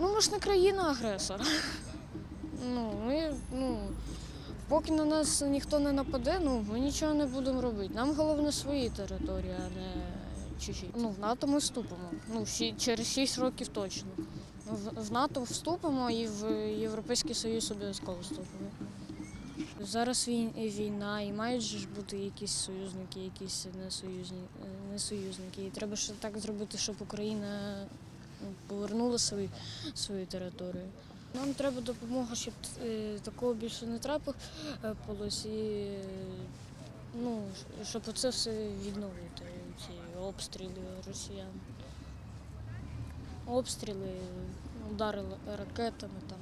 Ну, ми ж не країна-агресор. Ну, ми, ну, поки на нас ніхто не нападе, ну, ми нічого не будемо робити. Нам головне свої території, а не чужі. Ну, в НАТО ми вступимо. Ну, щі- через 6 років точно. В, в НАТО вступимо і в Європейський Союз обов'язково вступимо. Зараз вій- війна, і мають ж бути якісь союзники, якісь несоюзні, е, не союзники. І треба ж так зробити, щоб Україна ну, свою, свою територію. Нам треба допомога, щоб е, такого більше не трапилось, і е, ну, щоб це все відновити, ці обстріли росіян. Обстріли, ударили ракетами там.